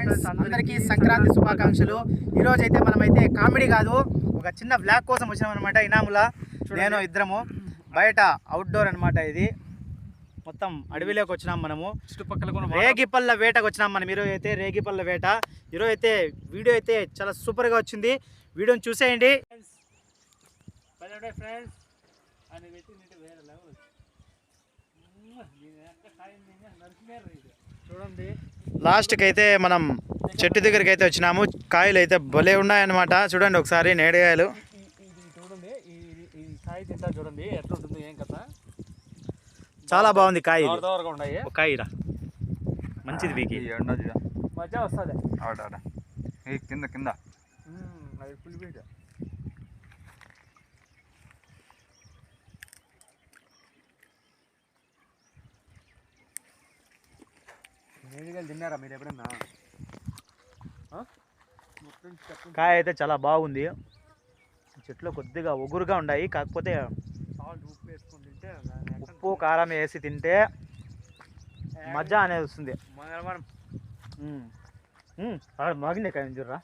అందరికీ సంక్రాంతి శుభాకాంక్షలు. ఈ రోజు అయితే మనమైతే కామెడీ కాదు ఒక చిన్న బ్లాక్ కోసం వచ్చినాం అనమాట ఇనాముల. నేను ఇద్దరము. బయట అవుట్డోర్ అన్నమాట ఇది. మొత్తం అడవిలోకి వచ్చినాం మనము. చుట్టుపక్కల కూడా రేగిపల్ల వేటకు వచ్చినాం మనం. ఈరోజు అయితే రేగిపల్ల వేట. ఈరోజు అయితే వీడియో అయితే చాలా సూపర్గా వచ్చింది. వీడియోని చూసేయండి. చూడండి. లాస్ట్కి అయితే మనం చెట్టు దగ్గరికి అయితే వచ్చినాము. కాయలు అయితే భలే ఉన్నాయన్నమాట. చూడండి ఒకసారి నేడకాయలు ఇది చూడండి ఈ కాయ తింటా చూడండి ఎట్లా ఉంటుంది ఏం కథ చాలా బాగుంది కాయ ఇది. దోర దోరగా ఉన్నాయి ఒక కాయ ఇరా. మంచిది వీకి. మజా వస్తుంది. కింద కింద. తిన్నారా మీరు ఎప్పుడన్నా? కాయ అయితే చాలా బాగుంది. చెట్లు కొద్దిగా ఒగురుగా ఉన్నాయి. కాకపోతే ఉప్పు కారం వేసి తింటే మజా అనేది వస్తుంది. మాగిందే కాయ చూడరా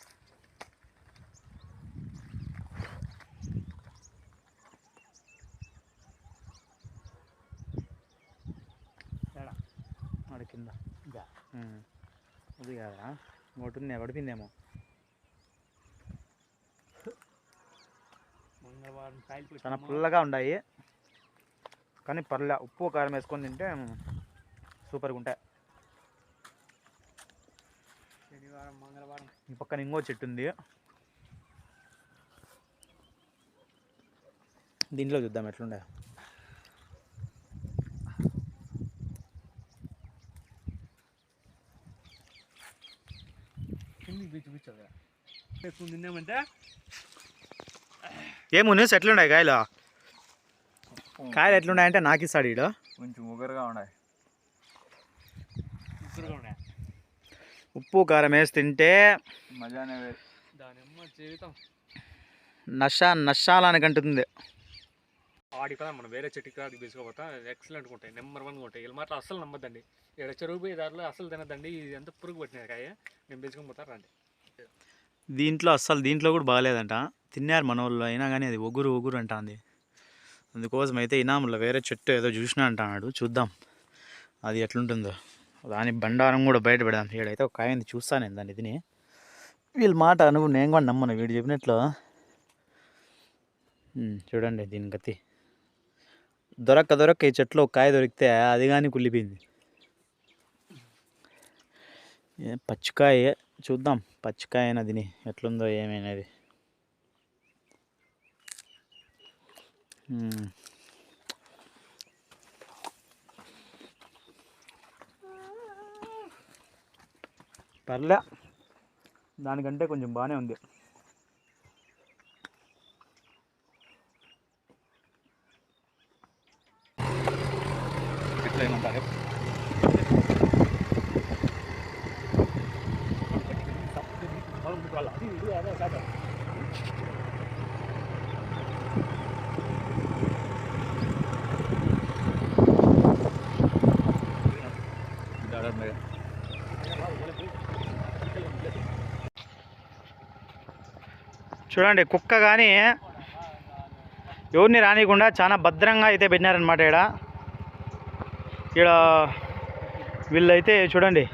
తేడా. ఆడ కింద ఉమ్. అది కాదా ఒకటి పడిపోయిందేమో. చాలా పుల్లగా ఉన్నాయి. కానీ పర్లే ఉప్పు కారం వేసుకొని తింటే సూపర్గా ఉంటాయి. ఈ పక్కన ఇంకో చెట్టు ఉంది. దీంట్లో చూద్దాం ఎట్లుండే. అదే ఎక్కువ తిన్నామంటే? ఏమో న్యూస్ ఎట్లున్నాయి కాయలు? కాయలు ఎట్లున్నాయంటే నాకు ఇస్తాడు ఈడు కొంచెం ఉగరుగా ఉన్నాయి. ఉప్పు కారం వేసి తింటే మజానే వేరు. దాని అమ్మ జీవితం. నష నషాలనికంటుంది ఆడి కదా మనం వేరే చెట్టుకి కాడికి తీసుకోపోతా ఎక్సలెంట్గా ఉంటాయి నెంబర్ వన్గా ఉంటాయి. వీళ్ళు మాత్రం అస్సలు నమ్మద్దండి. ఇక్కడ చెరువు పోయే దారిలో అస్సలు తినద్దండి. ఇది ఎంత పురుగు పట్టిన కాయ? నేను పిలుచుకొని పోతా రండి. దీంట్లో అస్సలు దీంట్లో కూడా బాగాలేదంట. తిన్నారు మన వాళ్ళు అయినా కానీ అది ఒగురు ఒగురు అంటుంది. అందుకోసం అయితే ఇనాముల వేరే చెట్టు ఏదో చూసినా అంటున్నాడు చూద్దాం. అది ఎట్లుంటుందో. దాని బండారం కూడా బయట పెడదాం. ఒక కాయంది చూస్తాను నేను దాన్ని తిని. వీళ్ళ మాట అనుకు నేను కూడా నమ్మను. వీడు చెప్పినట్లు చూడండి దీని గతి. దొరక్క దొరక్క ఈ చెట్లో ఒక కాయ దొరికితే అది కానీ కుళ్ళిపోయింది. ఏ పచ్చికాయ. చూద్దాం. పచ్చికాయ అయినా తిని ఎట్లుందో ఏమైనది. పర్లే. దానికంటే కొంచెం బాగానే ఉంది. ఇట్లా చూడండి కుక్క కానీ ఎవరిని రానియకుండా చాలా భద్రంగా అయితే పెట్టినారనమాట ఇక్కడ ఇక్కడ వీళ్ళైతే చూడండి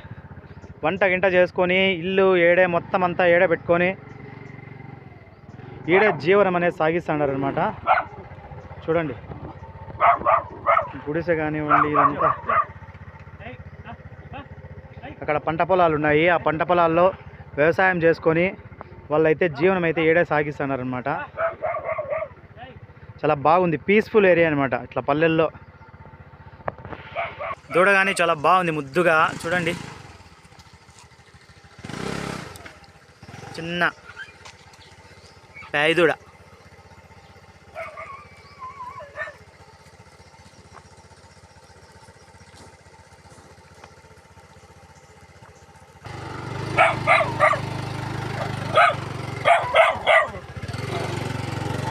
వంట గింట చేసుకొని ఇల్లు ఏడే మొత్తం అంతా ఏడే పెట్టుకొని ఈడే జీవనం అనేది సాగిస్తున్నారు అనమాట చూడండి. గుడిసె కానివ్వండి ఇదంతా. అక్కడ పంట పొలాలు ఉన్నాయి. ఆ పంట పొలాల్లో వ్యవసాయం చేసుకొని వాళ్ళైతే జీవనం అయితే ఏడే సాగిస్తున్నారనమాట చాలా బాగుంది పీస్ఫుల్ ఏరియా అనమాట ఇట్లా పల్లెల్లో. చూడగానే చాలా బాగుంది ముద్దుగా. చూడండి. చిన్న దూడ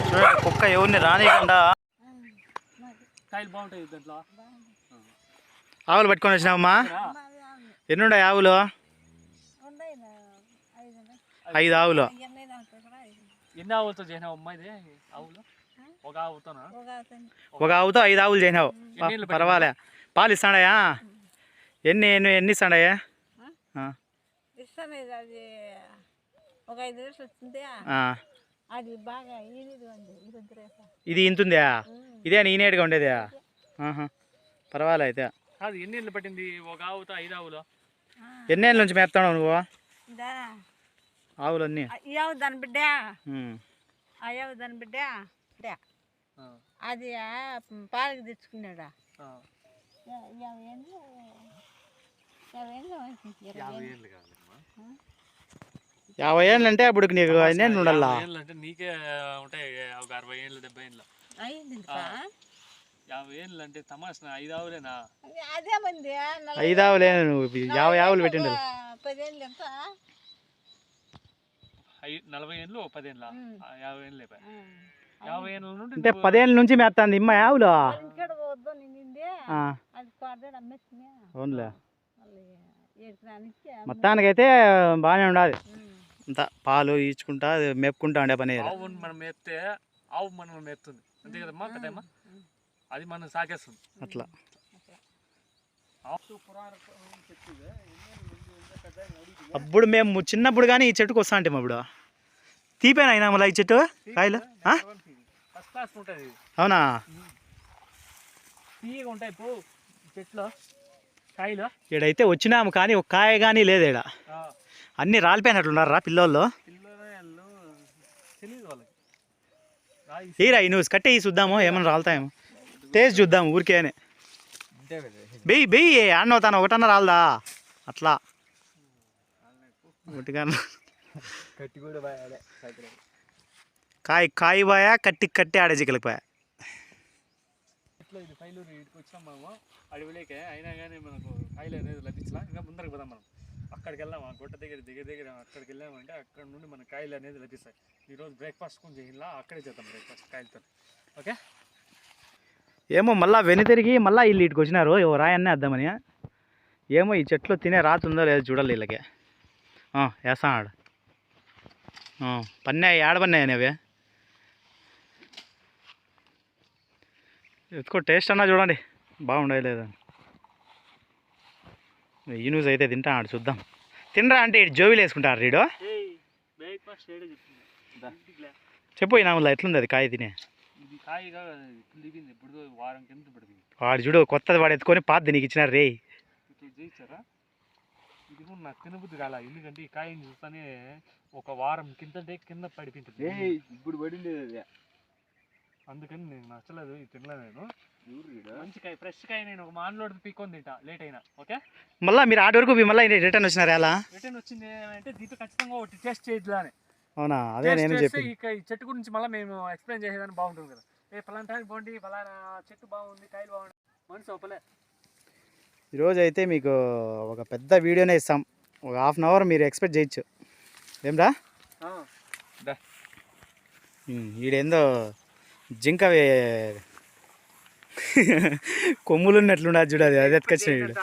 చూడండి కుక్క ఎవరిని రానియకుండా ఆవులు పట్టుకొని వచ్చినావమ్మా? ఎన్నుండే ఆవులు? ఐదు ఆవులు. ఎన్ని ఆవులతో చేసినావు అమ్మా ఇది? ఆవులు? ఒక ఆవుతోనా? ఒక ఆవుతో ఐదు ఆవులు చేసినావు. పర్వాలే. పాలు ఇస్తాడయా ఎన్ని ఎన్ని ఎన్ని ఇస్తాడయ్యా ఇస్తాను ఇది అది ఒక ఐదు రోజులు వచ్చింది అది బాగా ఈనిది ఉంది రుద్రేస ఇది ఇంతుందా ఇదే ఈనేటిగా ఉండేదా. పర్వాలే అయితే. కాదు ఎన్ని ఏళ్ళు పట్టింది? ఒక ఆవుతో ఐదు ఆవులు. ఎన్నేళ్ళ నుంచి మేపుతావు నువ్వు? ఆవులన్నీ. ఇవ్వ దాని బిడ్డ. అయ్యవ దాని బిడ్డ. అది పాలకి తెచ్చుకున్నాడా. యాభై ఏళ్ళు. అంటే అప్పుడు నీకు ఎన్నేళ్ళు ఉండాలా? అంటే నీకే ఉంటాయి ఒక అరవై ఏళ్ళు డెబ్బై ఏళ్ళు. యాభై ఏళ్ళు అంటే తమాషా ఐదు ఆవులేనా? అది- మంది ఐదు ఆవులే నువ్వు యాభై ఆవులు పెట్టిండు పదేళ్ళు ఎంత? నలభై ఏళ్ళు పదేళ్ళ. యాభై ఏళ్ళు. యాభై ఏళ్ళ నుండి అంటే పదేళ్ళ నుంచి మేపుతాంది ఇమ్మ ఆవులు అవునులే మొత్తానికైతే బాగానే ఉండాలి అంతా పాలు ఈచుకుంటా మేపుకుంటా ఉండే పని ఇది. ఆవు మనం మేపితే ఆవు మనల్ని మేపుతుంది అంతే కదమ్మా కదమ్మా అది మనం సాకేస్తుంది అట్లా అప్పుడు మేము చిన్నప్పుడు కానీ ఈ చెట్టుకు వస్తా అంటే అప్పుడు. తీపేనా అయినా మళ్ళీ ఈ చెట్టు? కాయలు? అవునా? ఉంటాయి పో చెట్లు కాయలు. ఈడైతే వచ్చినాము కానీ ఒక కాయ కానీ లేదు ఆ, అన్నీ రాలిపోయినట్లున్నారా పిల్లోళ్ళు. రాయి తీరా ఈ నువ్వు కట్టే చూద్దాము ఏమైనా రాలుతాయేమో. టేస్ట్ చూద్దాం ఊరికే అని. అంతే కదా. బెయ్యి బెయ్యి అన్న తను ఒకటన్నా రాలదా? అట్లా. ఒకటిగా కట్టి కూడా కట్టి కాయ కాయ బాయా కట్టి కట్టి ఆడే చిక్కలిపోయా ఇట్లా ఇది ఫైలూరు ఇటుకు వచ్చినాం మనము అడవిలోకే. అయినా కానీ మనకు కాయలు అనేది లభించలా. ఇంకా ముందరకు పోదాం మనం. అక్కడికి వెళ్ళాం ఆ గుట్ట దగ్గర దగ్గర దగ్గర అక్కడికి వెళ్ళామంటే అక్కడ నుండి మన కాయలు అనేది లభిస్తాయి. ఈరోజు బ్రేక్ఫాస్ట్ కొంచెం చేయాలా అక్కడే చేద్దాం బ్రేక్ఫాస్ట్ కాయలతో. ఓకే? ఏమో మళ్ళా వెనుతిరిగి మళ్ళా వీళ్ళు ఇటుకు వచ్చినారు. ఓ రాయన్నే వద్దామని ఏమో ఈ చెట్లు తినే రాతుందో లేదో చూడాలి వీళ్ళకి. వేస్తాడు పన్నాయి ఏడ పన్నాయి అనేవి ఎత్తుకో టేస్ట్ అన్నా చూడండి బాగుండే లేదా ఈ న్యూస్ అయితే తింటాడు చూద్దాం తినరా అంటే ఇటు జోబీలు వేసుకుంటారు రీడు చెప్పు ఈ నామల్లో ఎట్లుంది అది కాయ తినే వాడు చూడు కొత్తది వాడు ఎత్తుకొని పాత నీకు ఇచ్చినారు రే కూడా నాకు తినబుద్ధి కాల? ఎందుకంటే ఈ కాయని చూస్తానే ఒక వారం కింద కింద పడిపోయింటుంది. ఏయ్ ఇప్పుడు పడింది అది. అందుకని నేను నచ్చలేదు ఇది తినలే నేను? మంచి కాయ ఫ్రెష్ కాయ నేను ఒక మాన్లోడ్ పీక్కొని తింటా లేట్ అయినా ఓకే మళ్ళీ మీరు ఆటి వరకు మళ్ళీ రిటర్న్ వచ్చినారు ఎలా? రిటర్న్ వచ్చింది అంటే దీంతో ఖచ్చితంగా ఒకటి టేస్ట్ చేయట్లా అని. అవునా? అదే నేను చెప్పి ఈ చెట్టు గురించి మళ్ళీ మేము ఎక్స్ప్లెయిన్ చేసేదాన్ని బాగుంటుంది కదా. ఏ పలానా టైం పోండి పలానా చెట్టు బాగుంది కాయలు బాగుంది మనసు ఒప్పలే. ఈరోజు అయితే మీకు ఒక పెద్ద వీడియోనే ఇస్తాం. ఒక హాఫ్ అన్ అవర్ మీరు ఎక్స్పెక్ట్ చేయొచ్చు. ఏమ్రా దా. ఉమ్, ఈడేందో జింక కొమ్ములు ఉన్నట్లుండదు చూడు అది అదే ఎత్తుకొచ్చిన వీడు.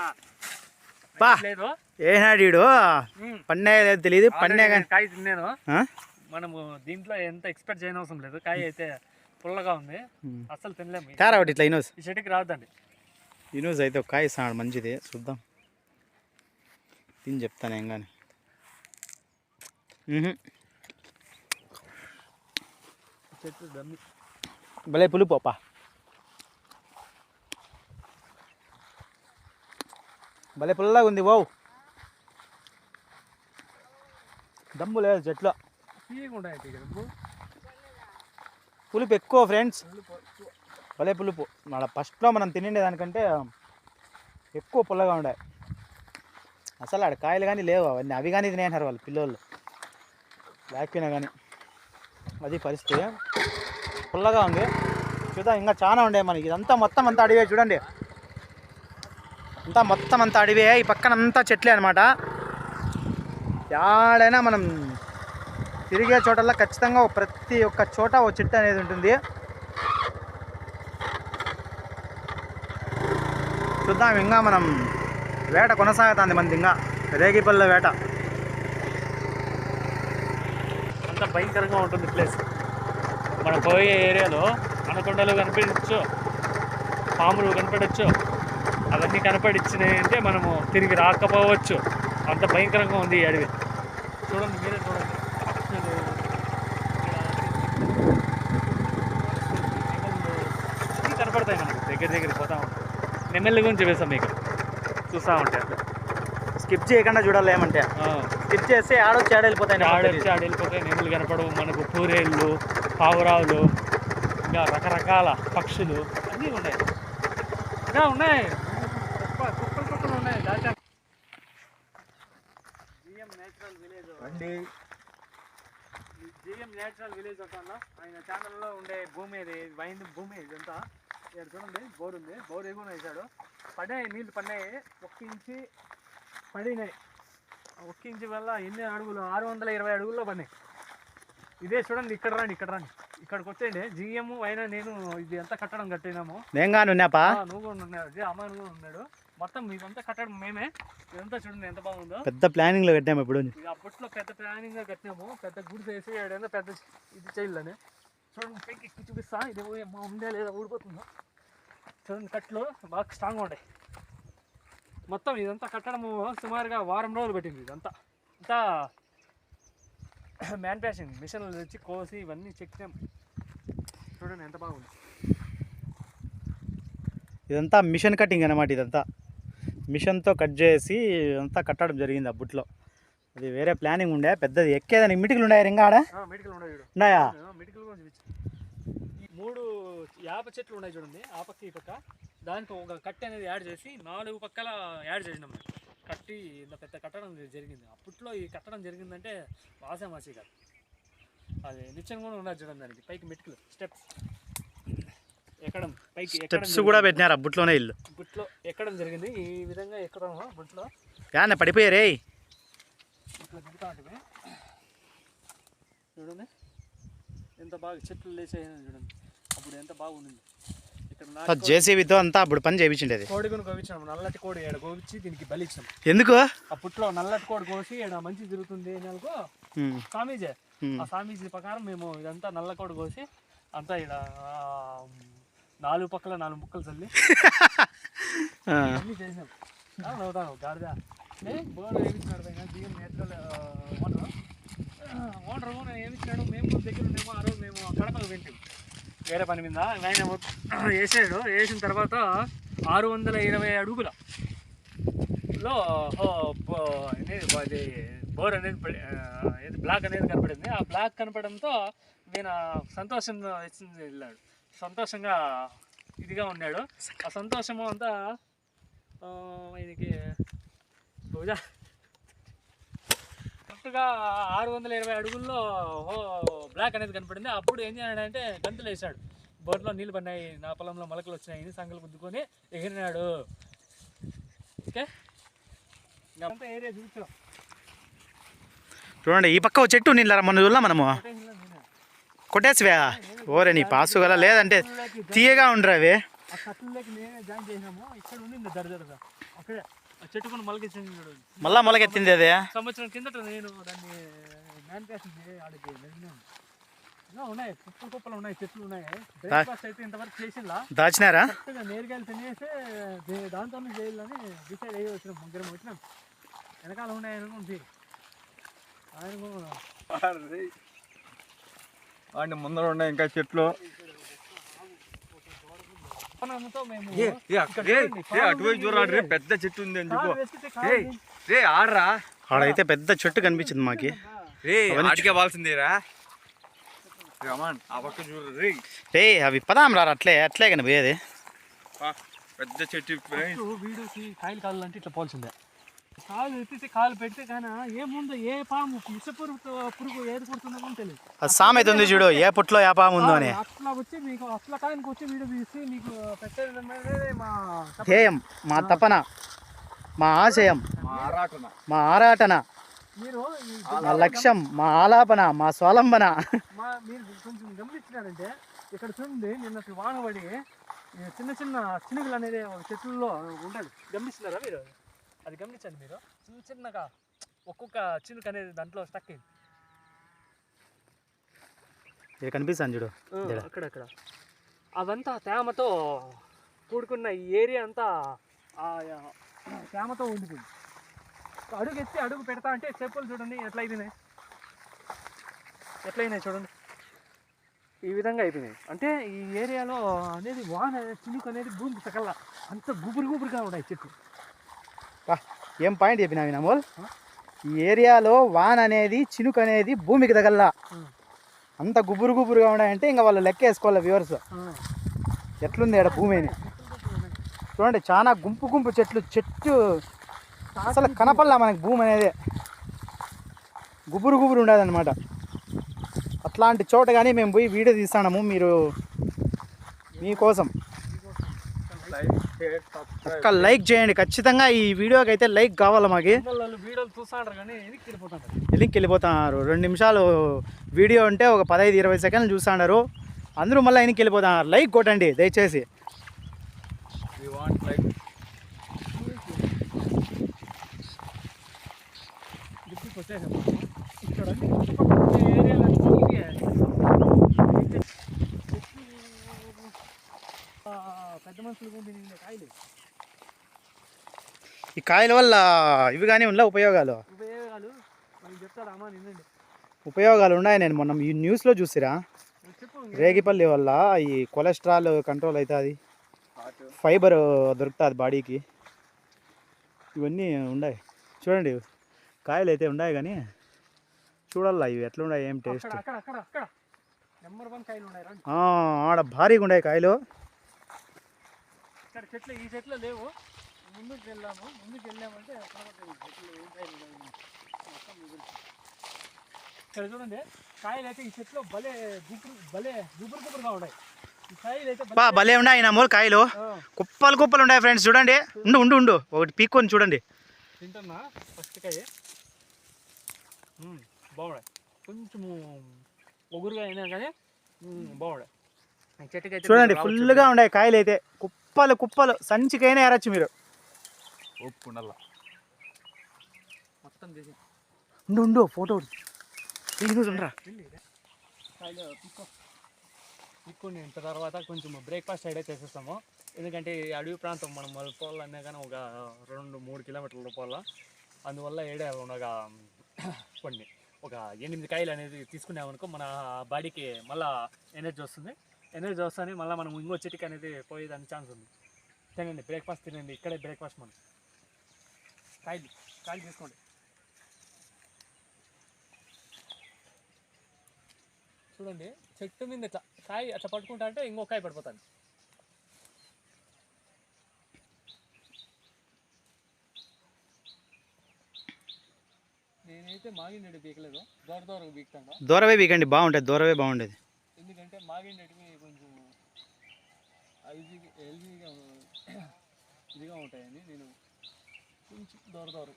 బా. లేదు. ఏనాడు వీడు. పన్నే లేదు తెలియదు పన్నే కాయ తిన్నాను? మనము దీంట్లో ఎంత ఎక్స్పెక్ట్ చేయని అవసరం లేదు. కాయ అయితే పుల్లగా ఉంది. ఉమ్. అస్సలు తినలేము. తేరా ఒకటి ఇట్లా ఇనోస్. ఈ చెట్టుకి రావద్దండి. ఇనోస్ అయితే ఒక కాయ ఇస్తాడు మంచిది చూద్దాం. తిని చెప్తాను ఏం కానీ మ్హూ. చెట్టు దమ్మి భలే భలే పుల్లగా ఉంది వావ్. దమ్ము లేదు చెట్లో. పులుపు ఎక్కువ ఫ్రెండ్స్ భలే పులుపు. మన ఫస్ట్లో మనం తినే దానికంటే ఎక్కువ పుల్లగా ఉండే. అసలు ఆడ కాయలు కానీ లేవు అవన్నీ. అవి కానీ తినేసినారు వాళ్ళు పిల్లోళ్ళు. లేకపోయినా కానీ అది పరిస్థితి. పుల్లగా ఉంది. చూద్దాం ఇంకా చాలా ఉండే మనకి. ఇదంతా మొత్తం అంతా అడివే చూడండి. అంతా మొత్తం అంతా అడివే. ఈ పక్కన అంతా చెట్లే అనమాట ఎక్కడైనా మనం తిరిగే చోటల్లో ఖచ్చితంగా ప్రతి ఒక్క చోట ఓ చెట్టు అనేది ఉంటుంది. చూద్దాం ఇంకా మనం వేట కొనసాగుతుంది మనది ఇంకా రేగిపల్లె వేట అంత భయంకరంగా ఉంటుంది ప్లేస్ మనం పోయే ఏరియాలో అనకొండలు కనిపించచ్చు పాములు కనపడచ్చు అవన్నీ కనపడిచ్చినాయి అంటే మనము తిరిగి రాకపోవచ్చు అంత భయంకరంగా ఉంది ఈ అడవి చూడండి మీరే చూడండి కనపడతాయి మనకు దగ్గర దగ్గర పోతాం నెమ్మల్లి గురించి వేసాం మీకు? చూస్తూ ఉంటాయి అట్లా స్కిప్ చేయకుండా చూడాలి ఏమంటే. ఆ. స్కిప్ చేస్తే ఆడొచ్చి ఆడ వెళ్ళిపోతాయి ఆడొచ్చి ఆడ వెళ్ళిపోతాయి నెమలు కనపడవు. మనకు పూరేళ్ళు పావురావులు ఇంకా రకరకాల పక్షులు అన్నీ ఉన్నాయి. ఇంకా ఉన్నాయి. ఉన్నాయి దాచా జిఎం నేచురల్ విలేజ్ బండి జిఎం నేచురల్ విలేజ్ ఒక ఆయన ఛానల్లో ఉండే భూమి ఇది వైంది భూమి ఇదంతా ఇక్కడ చూడండి బోర్ ఉంది. బోర్ ఎగున వేసాడు పడ్డాయి నీళ్ళు పడినాయి ఒక్క ఇంచి పడినాయి. ఒక్క ఇంచి వల్ల ఎన్ని అడుగులు? ఆరు వందల ఇరవై అడుగుల్లో పడినాయి ఇదే చూడండి ఇక్కడ రాండి ఇక్కడ రాండి. ఇక్కడికి వచ్చేయండి. జిఎం అయినా నేను ఇది ఎంత కట్టడం కట్టినాము. నేను కానీ ఉన్నాపా నువ్వు కూడా ఉన్నాడు అమ్మాయి కూడా ఉన్నాడు. మొత్తం ఇదంతా కట్టడం మేమే. ఇదంతా చూడండి ఎంత బాగుందో. పెద్ద ప్లానింగ్లో కట్టాము ఇప్పుడు. అప్పట్లో పెద్ద ప్లానింగ్గా కట్టినాము. పెద్ద గుడిసె వేసి పెద్ద ఇది చేయాలని. చూడండి పైకి ఎక్కి చూపిస్తా. ఇది ఓ ఉందా లేదా ఊడిపోతుందో. చూడండి కట్లు బాగా స్ట్రాంగ్ ఉంటాయి మొత్తం ఇదంతా కట్టడము సుమారుగా వారం రోజులు పెట్టింది ఇదంతా. అంతా మ్యానుఫ్యాక్చరింగ్ మిషన్లు తెచ్చి కోసి ఇవన్నీ చెక్కాం చూడండి ఎంత బాగుంది. ఇదంతా మిషన్ కటింగ్ అనమాట ఇదంతా. మిషన్తో కట్ చేసి అంతా కట్టడం జరిగింది అప్పట్లో అది వేరే ప్లానింగ్ ఉండే పెద్దది. ఎక్కేదానికి మిటికలు ఉన్నాయి ఇంకా ఆడ? మెడికల్ ఉన్నాయి చూడు. ఉన్నాయా? మెడికల్ కూడా చూపించు. ఈ మూడు యాప చెట్లు ఉన్నాయి చూడండి ఆ పక్క ఈ పక్క. దానికి ఒక కట్టి అనేది యాడ్ చేసి నాలుగు పక్కల యాడ్ చేసినాం. కట్టి ఇంత పెద్ద కట్టడం జరిగింది. అప్పట్లో ఈ కట్టడం జరిగిందంటే వాసామాసి కాదు. అది నిత్యం కూడా ఉన్నది చూడండి దానికి. పైకి మెట్టుకులు స్టెప్స్. ఎక్కడం పైకి స్టెప్స్ కూడా పెట్టినారు? అప్పట్లోనే ఇల్లు. బుట్లో ఎక్కడం జరిగింది. ఈ విధంగా ఎక్కడం బుట్లో. యాన్న పడిపోయారే? ఇట్లా దిగుతా ఉంటుంది చూడండి. ఎంత బాగా చెట్లు లేచాయని చూడండి. అప్పుడు ఎంత బాగుంది ఇక్కడ జేసీబీతో అంతా అప్పుడు పని చేయించిండేది కోడి కొని కోవించాము నల్లటి కోడి ఏడ కోవించి దీనికి బలి ఇచ్చాం. ఎందుకు? అప్పట్లో నల్లటి కోడి కోసి ఈడ మంచి తిరుగుతుంది అని అనుకో ఉమ్. ఆ సామీజీ ప్రకారం మేము ఇదంతా నల్ల కోడి కోసి అంతా ఆ, నాలుగు పక్కల నాలుగు ముక్కలు చల్లి ఆ, నవ్వుతాను గాడిద. బోర్డు ఏమిచ్చినాడు పైన బియ్యం నేచురల్ ఓనర్? ఓనర్ ఓనర్ ఏమిచ్చినాడు మేము దగ్గర ఉండేమో ఆ రోజు మేము కడపకు వేరే పని మీద ఆయన వేసాడు. వేసిన తర్వాత ఆరు వందల ఇరవై అడుగుల లో అది బోర్ అనేది ఏది బ్లాక్ అనేది కనపడింది. ఆ బ్లాక్ కనపడంతో నేను సంతోషం వచ్చింది వెళ్ళాడు. సంతోషంగా ఇదిగా ఉన్నాడు. ఆ సంతోషము అంతా ఆయనకి పూజ కరెక్ట్గా ఆరు వందల ఇరవై అడుగుల్లో ఓ బ్లాక్ అనేది కనపడింది. అప్పుడు ఏం చేయాడంటే గంతులు వేసాడు బోర్లో నీళ్ళు పడినాయి నా పొలంలో మొలకలు వచ్చినాయి సంకలు గుద్దుకొని ఎగిరినాడు. ఓకే? ఏరియా చూపించాం. చూడండి ఈ పక్క చెట్టు నిల్లరా మన చూడలా మనము? కొట్టేసివా? ఓరే నీ పాసు గల లేదంటే తీయగా ఉండరు మొలకెచ్చింది చూడు. మళ్ళా మొలకెత్తింది అదే? సంవత్సరం కిందట నేను దాన్ని ఆడికి ఉన్నాయి కుప్పలు కుప్పలు ఉన్నాయి చెట్లు ఉన్నాయి. బ్రేక్ఫాస్ట్ అయితే ఇంతవరకు చేసిందా దాచినారా? నేరుగాయలు తినేసి దే- దాంతోనే చేయాలని డిసైడ్ అయ్యి వచ్చినాం ముగ్గురం వచ్చినాం. వెనకాల ఉన్నాయి అనుకుంది ఆయన వాడిని ముందర ఉన్నాయి ఇంకా చెట్లు. అప్పనంతో మేము అటువైపు పెద్ద చెట్టు ఉంది అని చెప్పు. రే ఆడరా. ఆడైతే పెద్ద చెట్టు కనిపించింది మాకి. రే ఆడికే వాల్సిందేరా రమాన్ ఆ పక్క చూడు రే. రే అవి పదాం రా అట్లే అట్లే కానీ పోయేది పా, పెద్ద చెట్టు వీడియోకి కాయలు ఇట్లా పోల్సిందే. కాలు ఎత్తితే కాలు పెడితే కానీ ఏముందో ఏ పాము పురుగు పురుగు ఏది పుడుతుందో కూడా తెలియదు అది సామెత ఉంది చూడు ఏ పుట్లో ఏ పాము ఉందో అని. అట్లా వచ్చి మీకు అట్లా కాయనికి వచ్చి వీడియో తీసి మీకు పెట్టేది మా తపన. ధ్యేయం మా తపన మా ఆశయం ఆరాటన మా ఆరాటన మీరు మా లక్ష్యం మా ఆలాపన మా స్వలంబన. మా మీరు కొంచెం గమనించినారంటే ఇక్కడ చూడండి నిన్న వాన పడి చిన్న చిన్న చినుకులు అనేది చెట్లలో ఉంటుంది గమనిస్తున్నారా మీరు? అది గమనించండి మీరు. చిన్న చిన్నగా ఒక్కొక్క చినుకు అనేది దాంట్లో స్టక్ అయింది. ఇక్కడ కనిపిస్తాను చూడు. అక్కడక్కడ అవంతా తేమతో కూడుకున్న ఈ ఏరియా అంతా తేమతో ఉండిపోయింది. అడుగు ఎత్తి అడుగు పెడతా అంటే చెప్పులు చూడండి ఎట్లా అయిపోయినాయి? ఎట్లా అయినాయి చూడండి? ఈ విధంగా అయిపోయినాయి. అంటే ఈ ఏరియాలో అనేది వాన చినుకు అనేది భూమికి సకల్లా అంత గుబురు గుబురుగా ఉన్నాయి చెట్లు. ఏం పాయింట్ చెప్పినా నమోల్ ఈ ఏరియాలో వాన్ అనేది చినుకు అనేది భూమికి తగల్లా. అంత గుబురు గుబురుగా ఉన్నాయంటే ఇంకా వాళ్ళు లెక్క వేసుకోవాలి వ్యూవర్స్ ఎట్లుంది ఇక్కడ భూమి అని? చూడండి చాలా గుంపు గుంపు చెట్లు చెట్టు అసలు కనపడలా మనకి భూమి అనేది. గుబురు గుబురు ఉండదన్నమాట. అట్లాంటి చోట కానీ మేము పోయి వీడియో తీస్తాము మీరు మీకోసం. ఒక్క లైక్ చేయండి. ఖచ్చితంగా ఈ వీడియోకి అయితే లైక్ కావాలి మాకి? వాళ్ళు వీడియోలు చూస్తాంటారు కానీ వెనక్కి వెళ్ళిపోతుంటారు లింక్ వెళ్ళిపోతున్నారు రెండు నిమిషాలు వీడియో ఉంటే ఒక పదహైదు ఇరవై సెకండ్లు చూస్తున్నారు అందరూ మళ్ళీ వెనక్కి వెళ్ళిపోతున్నారు లైక్ కొట్టండి దయచేసి. ఇక్కడ అన్ని చుట్టుపక్కల ఉండే ఏరియాలన్నీ ఇవే. అయితే చెట్లు, ఆ, పెద్ద మనుషులు కూడా తినే కాయలు ఈ కాయల వల్ల ఇవి కానీ ఉండే ఉపయోగాలు? ఉపయోగాలు ఉపయోగాలు ఉన్నాయి నేను మొన్న ఈ న్యూస్లో చూసిరా. రేగిపల్లి వల్ల ఈ కొలెస్ట్రాల్ కంట్రోల్ అవుతుంది ఫైబర్ దొరుకుతుంది బాడీకి. ఇవన్నీ ఉన్నాయి చూడండి కాయలు అయితే ఉన్నాయి కానీ చూడాలా ఇవి ఎట్లా ఉన్నాయి ఏం టేస్ట్ అక్కడ అక్కడ అక్కడ అక్కడ. నెంబర్ వన్ కాయలు ఉన్నాయి రండి ఆడ భారీగా ఉన్నాయి కాయలు. ఇక్కడ చెట్లు ఈ చెట్లు లేవు. ముందుకు వెళ్ళాము. ముందుకు వెళ్ళామంటే కనబడతాయి ఈ చెట్లు ఏం కాయలు. మొత్తం మిగులు. ఇక్కడ చూడండి కాయలు అయితే ఈ చెట్లు భలే గుబురు భలే గుబురు గుబురుగా ఉన్నాయి. ఈ కాయలు అయితే బా భలే ఉన్నాయి నా మూడు కాయలు. కుప్పలు కుప్పలు ఉన్నాయి ఫ్రెండ్స్ చూడండి. ఉండు ఉండు ఉండు. ఒకటి పీక్కొని చూడండి. తింటున్నా ఫస్ట్ కాయ. బాగున్నాయి. కొంచెము ఒగురుగా అయినా కానీ బాగున్నాయి. చూడండి. ఫుల్గా ఉన్నాయి కాయలు అయితే కుప్పలు కుప్పలు. సంచికైనా ఏరచ్చు మీరు. మొత్తం తీసి. ఉండు ఉండు ఫోటో తీసుకొని ఇంత తర్వాత కొంచెం బ్రేక్ఫాస్ట్ సైడ్ చేసేస్తాము. ఎందుకంటే ఈ అడవి ప్రాంతం మనం పోవాలన్నా కానీ ఒక రెండు మూడు కిలోమీటర్ల పోవాల అందువల్ల ఏడే ఒక కొన్ని. ఒక ఎనిమిది కాయలు అనేది తీసుకున్నామనుకో మన బాడీకి మళ్ళా ఎనర్జీ వస్తుంది. ఎనర్జీ వస్తానే మళ్ళీ మనం ఇంకో చెట్టుకి అనేది పోయేదానికి ఛాన్స్ ఉంది. తినండి బ్రేక్ఫాస్ట్ తినండి ఇక్కడే బ్రేక్ఫాస్ట్ మనం. కాయలు కాయలు తీసుకోండి. చూడండి చెట్టు మీద ఇట్లా కాయ అట్లా పట్టుకుంటా అంటే ఇంకో కాయ పడిపోతాను నేనైతే మాగిండేటి బీకలేదు దూర దూరం బీకుతాను దూరవే బీకండి బాగుంటుంది దూరవే బాగుండేది. అంటే మాగిండేటివి కొంచెం ఈజీగా హెల్తీగా ఇదిగా ఉంటాయని నేను కొంచెం దూర.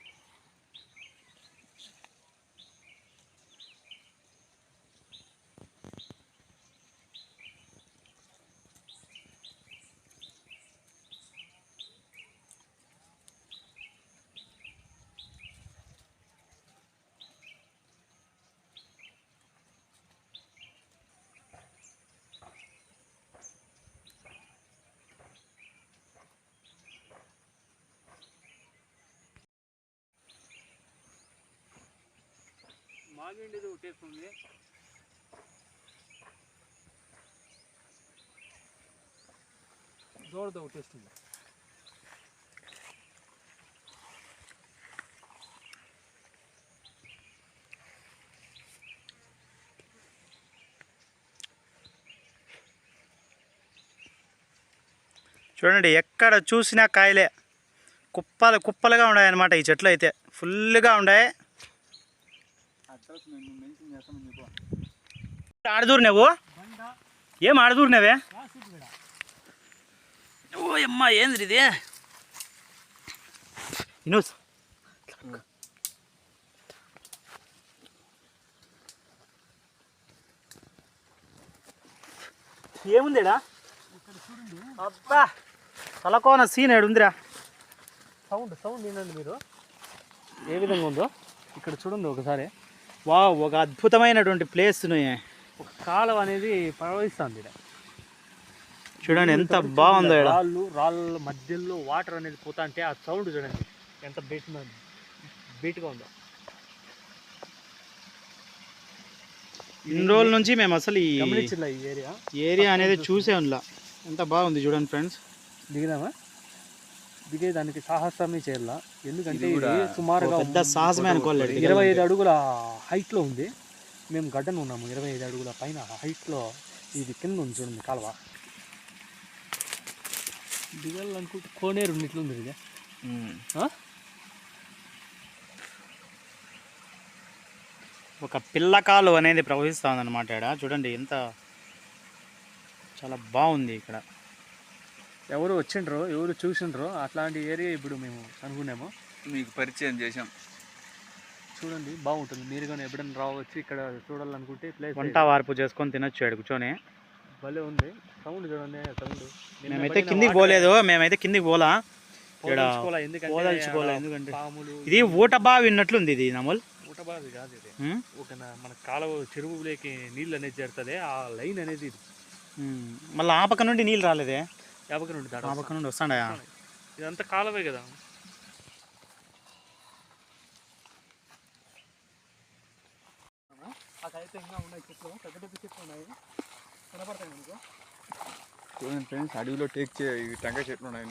చూడండి ఎక్కడ చూసినా కాయలే. కుప్పలు కుప్పలుగా ఉన్నాయన్నమాట ఈ చెట్లు అయితే. ఫుల్గా ఉన్నాయి అడ్రస్ మేము మెన్షన్ చేస్తామని చెప్పు ఆడదూరు నువ్వు ఏం ఆడదూరు నువ్వే ఓ అమ్మా ఏంది ఇది? ఇనోస్ ఏముందిడా? అబ్బా తలకోన సీన్ ఉందిరా. సౌండ్ సౌండ్ ఏంటండి మీరు. ఏ విధంగా ఉందో. ఇక్కడ చూడండి ఒకసారి. వా ఒక అద్భుతమైనటువంటి ప్లేస్ని ఒక కాలం అనేది ప్రవహిస్తుంది. చూడండి ఎంత బాగుందో రాళ్ళు రాళ్ళ మధ్యలో వాటర్ అనేది పోతా అంటే ఆ సౌండ్ చూడండి ఎంత బీట్ బీట్గా ఉందో. ఇన్ని రోజుల నుంచి మేము అసలు ఈ ఏరియా ఏరియా అనేది చూసే ఉందా ఎంత బాగుంది చూడండి ఫ్రెండ్స్ దిగుదామా? దిగే దానికి సాహసమే చేయాల ఎందుకంటే ఇది సుమారుగా పెద్ద సాహసమే అనుకోలేదు ఇరవై ఐదు అడుగుల హైట్లో ఉంది. మేము గడ్డను ఉన్నాము. ఇరవై ఐదు అడుగుల పైన హైట్లో ఇది కింద ఉంది చూడండి కాలువ. దిగాలనుకుంటే కోనేరు ఉన్నట్లుంది ఇది? ఒక పిల్లకాలు అనేది ప్రవహిస్తూ ఉందన్నమాట ఇక్కడ చూడండి ఎంత చాలా బాగుంది ఇక్కడ. ఎవరు వచ్చిండ్రో ఎవరు చూసిండ్రో అట్లాంటి ఏరియా ఇప్పుడు మేము అనుకున్నాము. మీకు పరిచయం చేసాం చూడండి బాగుంటుంది. మీరు కానీ ఎప్పుడైనా రావచ్చు ఇక్కడ చూడాలనుకుంటే ప్లేస్ వంట వార్పు చేసుకొని తినొచ్చు ఇక్కడ కూర్చొని. భలే ఉంది. సౌండ్ చూడండి సౌండ్ మేమైతే కిందికి పోలేదు మేమైతే కిందికి పోలా. ఇక్కడ ఎందుకంటే పోదలుచుకోలే ఇది ఊట బావి ఉన్నట్లుంది ఇది నమల్. ఊటబావి కాదు ఇది? ఒక మన కాలువ చెరువులోకి నీళ్ళు అనేది చేరుతుంది ఆ లైన్ అనేది ఇది. మళ్ళీ ఆ పక్క నుండి నీళ్ళు రాలేదే? యాభై నుండి దాడ ఆ పక్క నుండి ఇదంతా కాలువే కదా. అదైతే ఇంకా ఉన్నాయి చెట్లు. పెద్ద పెద్ద చెట్లు ఉన్నాయి. మీకు చూడండి ఫ్రెండ్స్ అడవిలో టేక్ చే ఇవి టెంకాయ చెట్లు ఉన్నాయి.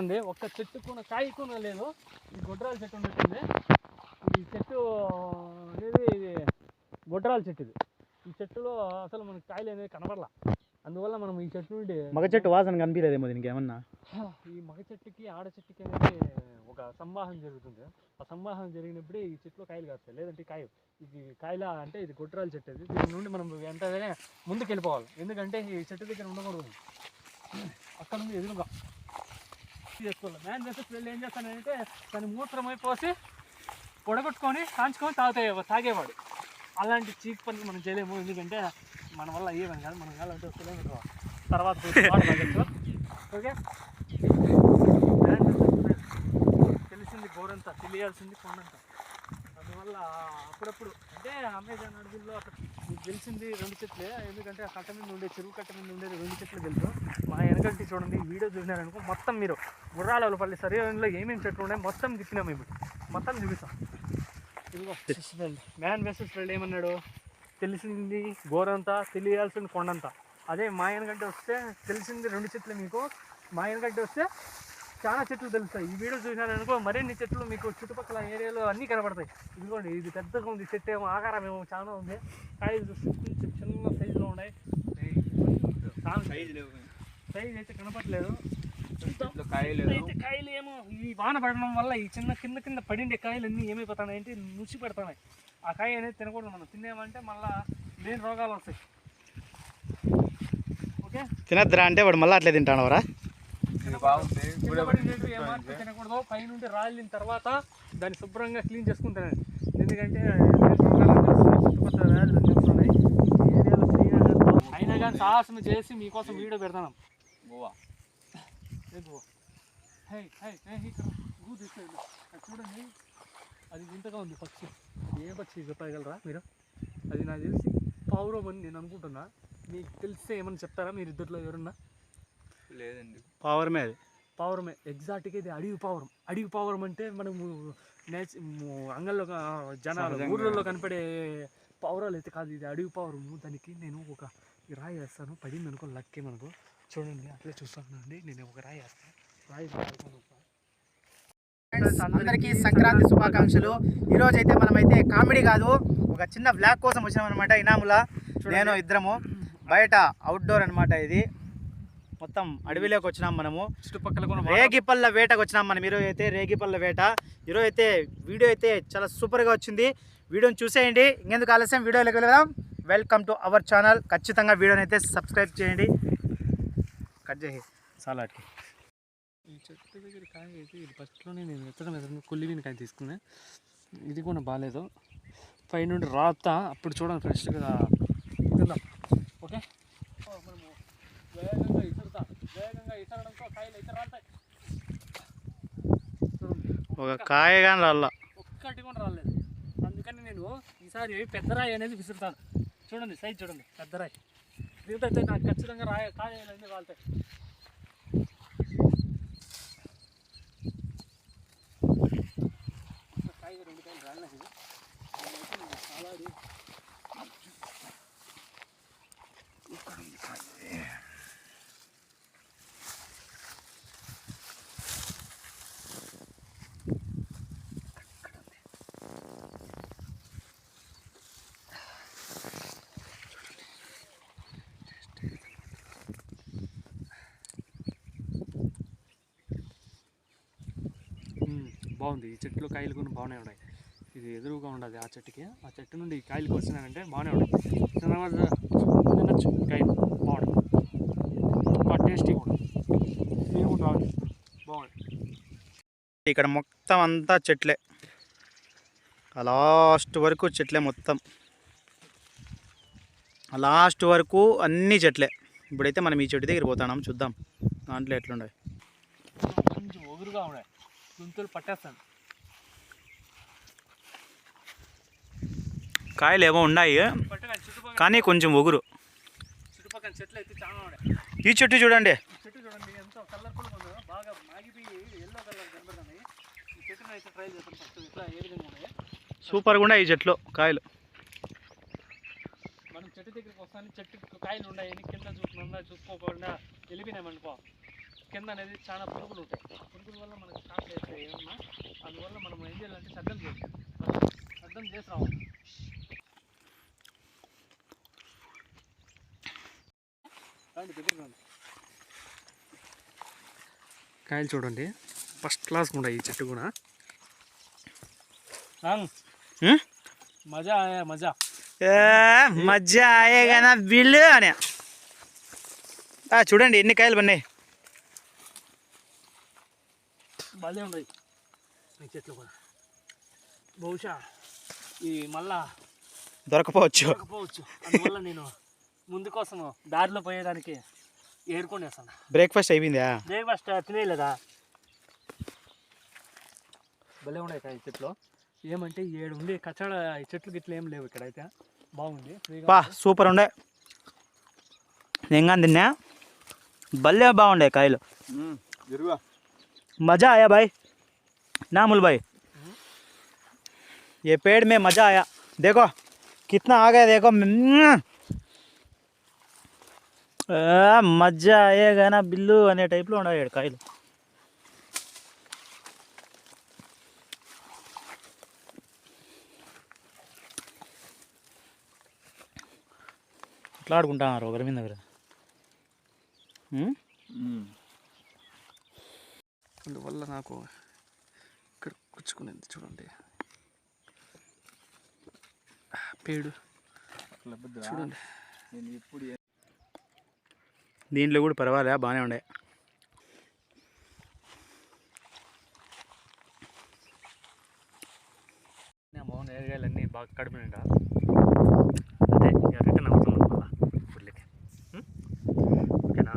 ఉంది. ఒక్క చెట్టు కూడా కాయ కూడా లేదు. ఈ గొడ్రాల చెట్టు ఉన్నట్టుంది. ఈ చెట్టు అనేది ఇది గొడ్రాల చెట్టు ఇది. ఈ చెట్టులో అసలు మనకి కాయలు అనేది కనబడలా అందువల్ల మనం ఈ చెట్టు నుండి మగ చెట్టు వాసన కనిపించలేదేమో దీనికి ఏమన్నా? ఈ మగ చెట్టుకి ఆడ చెట్టుకి అనేది ఒక సంవాహం జరుగుతుంది. ఆ సంవాహం జరిగినప్పుడే ఈ చెట్లు కాయలు కాస్తాయి లేదంటే కాయ ఇది కాయల అంటే ఇది గొడ్రాల చెట్టు ఇది. దీని నుండి మనం వెంటనే ముందుకు వెళ్ళిపోవాలి ఎందుకంటే ఈ చెట్టు దగ్గర ఉండకూడదు. అక్కడ నుండి ఎదురుగా. చేసుకోవాలి మ్యాన్ వెళ్ళి ఏం చేస్తానంటే దాన్ని మూత్రమై పోసి పొడగొట్టుకొని కాంచుకొని తాగుతాయి తాగేవాడు. అలాంటి చీక్ పని మనం చేయలేము. ఎందుకంటే మన వల్ల అయ్యేవని కాదు మనం కావాలంటే ఒక కిలోమీటర్ తర్వాత ఓకే? తెలిసింది గోరంతా తెలియాల్సింది కొండంత. అందువల్ల అప్పుడప్పుడు అంటే అమెజాన్ అడవుల్లో అక్కడ మీకు తెలిసింది రెండు చెట్లే. ఎందుకంటే ఆ కట్ట మీద ఉండే చెరువు కట్ట మీద ఉండేది రెండు చెట్లు తెలుసు. మా వెనకంటి చూడండి వీడియో చూసినారనుకో మొత్తం మీరు గుర్రాలపల్లి సరిహద్దులో ఏమేమి చెట్లు ఉన్నాయి మొత్తం తిప్పినాం మేము. మొత్తం చూపిస్తాం. మ్యాన్ వెసెస్ ఫ్రెండ్ ఏమన్నాడు? తెలిసింది గోరంతా తెలియాల్సింది కొండంతా. అదే మా వెనకంటే వస్తే తెలిసింది రెండు చెట్లు మీకు. మా వెనకంటే వస్తే చాలా చెట్లు తెలుస్తాయి. ఈ వీడియో చూసినారనుకో మరిన్ని చెట్లు మీకు చుట్టుపక్కల ఏరియాలో అన్నీ కనబడతాయి. ఇదిగోండి ఇది పెద్దగా ఉంది చెట్టు ఏమో ఆకారం ఏమో చాలా ఉంది. కాయలు కొంచెం చిన్న సైజులో ఉన్నాయి. చాలా సైజ్ అయితే కనపడలేదు. చూద్దాం. అయితే కాయలు ఏమో ఈ వాన పడడం వల్ల ఈ చిన్న కింద కింద పడిండే కాయలు అన్నీ ఏమైపోతున్నాయి అంటే నుసి పెడతాయి. ఆ కాయ అనేది తినకూడదు మనం. తినేమంటే మళ్ళా లేని రోగాలు వస్తాయి. ఓకే? తినద్దురా అంటే వాడు మళ్ళీ అట్లే తింటాను వరా తినకూడదు. పైనుండి రాలిన తర్వాత దాన్ని శుభ్రంగా క్లీన్ చేసుకుని తినండి. ఎందుకంటే చుట్టుపక్కల వ్యాధులు చేద్దాం. అయినా కానీ సాహసం చేసి మీకోసం వీడియో పెడతాను. గోవా హే హే హే ఇక్కడ గూ తీసుకోండి అది చూడండి. అది వింతగా ఉంది పక్షి. ఏ పక్షి చెప్పగలరా మీరు? అది నాకు తెలిసి పావురం అని నేను అనుకుంటున్నా. మీకు తెలిస్తే ఏమని చెప్తారా మీరు ఇద్దరిలో ఎవరన్నా? లేదండి. పవర్మే అది. పావురమే. ఎగ్జాక్ట్గా ఇది అడవి పావురం. అడవి పావురం అంటే మనము నేచ అంగల్లో జనాలు. ఊర్లలో కనపడే పావురాలు అయితే కాదు ఇది అడవి పావురము. దానికి నేను ఒక రాయి వేస్తాను. పడింది అనుకో లక్కే మనకు. చూడండి అట్లే చూస్తానండి నేను ఒక రాయి వేస్తాను రాయి వేస్తాను. అందరికీ సంక్రాంతి శుభాకాంక్షలు. ఈ రోజు అయితే మనమైతే కామెడీ కాదు ఒక చిన్న బ్లాగ్ కోసం వచ్చినాం అనమాట ఇనాముల నేను ఇద్దరము బయట అవుట్డోర్ అన్నమాట ఇది. మొత్తం అడవిలోకి వచ్చినాం మనము. చుట్టుపక్కల కూడా రేగిపల్ల వేటకు వచ్చినాం మనం. ఈరోజు అయితే రేగిపల్ల వేట. ఈరోజు అయితే వీడియో అయితే చాలా సూపర్గా వచ్చింది. వీడియోని చూసేయండి. ఇంకెందుకు ఆలస్యం? వీడియోలోకి వెళ్దాం. వెల్కమ్ టు అవర్ ఛానల్ ఖచ్చితంగా వీడియోని అయితే సబ్స్క్రైబ్ చేయండి. కట్ చేసి చాలా అట్కి ఈ చెట్టు దగ్గర కాయ అయితే ఇది ఫస్ట్లోనే నేను ఎత్తడం ఎత్తడం కుల్లివిని కాయ తీసుకున్నా. ఇది కూడా బాగాలేదు. పై నుండి రాతా అప్పుడు చూడండి ఫ్రెష్గా తిందాం. ఓకే? మనము వేగంగా ఇసురుతా. వేగంగా ఇసరడంతో కాయలు అయితే రాతాయి ఒక కాయ కానీ రాళ్ళ ఒక్కటి కూడా రాలేదు. అందుకని నేను ఈసారి పెద్దరాయి అనేది విసురుతాను. చూడండి సైజ్ చూడండి. పెద్దరాయి అయితే నాకు ఖచ్చితంగా రాయ కాయాలన్నీ వాళ్తాయి కాయ రెండు కాయలు రాలేదు చాలా బాగుంది. ఈ చెట్లు కాయలు కూడా బాగానే ఉన్నాయి. ఇది ఎదురుగా ఉండదు ఆ చెట్టుకి. ఆ చెట్టు నుండి ఈ కాయలు వచ్చినాయంటే బాగానే ఉన్నాయి. తర్వాత తినచ్చు. కాయలు బాగుంది బాగా టేస్టీ కూడా నేను కూడా బాగుంది ఇక్కడ మొత్తం అంతా చెట్లే. లాస్ట్ వరకు చెట్లే మొత్తం. లాస్ట్ వరకు అన్ని చెట్లే. ఇప్పుడైతే మనం ఈ చెట్టు దగ్గర పోతాం చూద్దాం. దాంట్లో ఎట్లుండే కొంచెం ఒగురుగా ఉన్నాయి. గుంతులు పట్టేస్తాను. కాయలు ఏమో ఉన్నాయి కానీ కొంచెం ఒగురు చుట్టుపక్కల చెట్లు అయితే చాలా ఉన్నాయి. ఈ చెట్టు చూడండి. చెట్టు చూడండి ఎంత ఉందో. బాగా మాగిపోయి ఎల్లో కలర్ ఈ చెట్టును అయితే ట్రై చేస్తాం ఫస్ట్ ఇట్లా ఏ విధంగా ఉన్నాయి సూపర్గా ఉన్నాయి ఈ చెట్లు కాయలు. మనం చెట్టు దగ్గరికి వస్తాను చెట్టు కాయలు ఉన్నాయి కింద చూసుకున్నా చూసుకోకుండా వెళ్ళిపోయినామనుకో కింద అనేది చాలా పురుగులు ఉంటాయి పురుగుల వల్ల మనకు షాక్ అవుతాయి ఏమన్నా అందువల్ల మనం ఏం చేయాలంటే సద్దం చేయాలి. సద్దం చేసి రావాలి. కాయలు చూడండి. ఫస్ట్ క్లాస్ కూడా ఈ చెట్టు కూడా? మజా ఆయా మజా. ఏ, మజ్జా అయ్యేగానా బిల్లు అని. ఆ, చూడండి ఎన్ని కాయలు పడినాయి భలే ఉన్నాయి ఈ చెట్లు కూడా. బహుశా ఈ మళ్ళా దొరకపోవచ్చు. దొరకపోవచ్చు. అందువల్ల నేను ముందు కోసం దారిలో పోయేదానికి ఏరుకొనేస్తాను బ్రేక్ఫాస్ట్ అయిపోయిందా? బ్రేక్ఫాస్ట్ తినేయలేదా? భలే ఉన్నాయి కాయ చెట్లు. ఏమంటే ఏడు ఉంది కచ్చడ ఈ చెట్లు గిట్లు ఏం లేవు ఇక్కడైతే బాగుంది. ఫ్రీగా పా సూపర్ ఉండే. నేను కానీ తిన్నా. భలే బాగుండే కాయలు. జరుగా मज़ा आया भाई ना मुल भाई ये पेड़ में मज़ा आया देखो कितना आ गया देखो म्म। आ, मज़ा आएगा ना बिल्लू అనే టైప్లో ఉన్నాయి కాయలు ఎట్లా ఆడుకుంటున్నారు ఒకరి మీద దగ్గర అందువల్ల నాకు ఇక్కడ కూర్చుకునేది చూడండి. పేడు. చూడండి. దీంట్లో కూడా పర్వాలే బాగానే ఉండే. నేరగాయలన్నీ బాగా కడుపు అదే అదే రిటర్న్ అవుతున్నాం మళ్ళీ. ఫుడ్లకి ఓకేనా?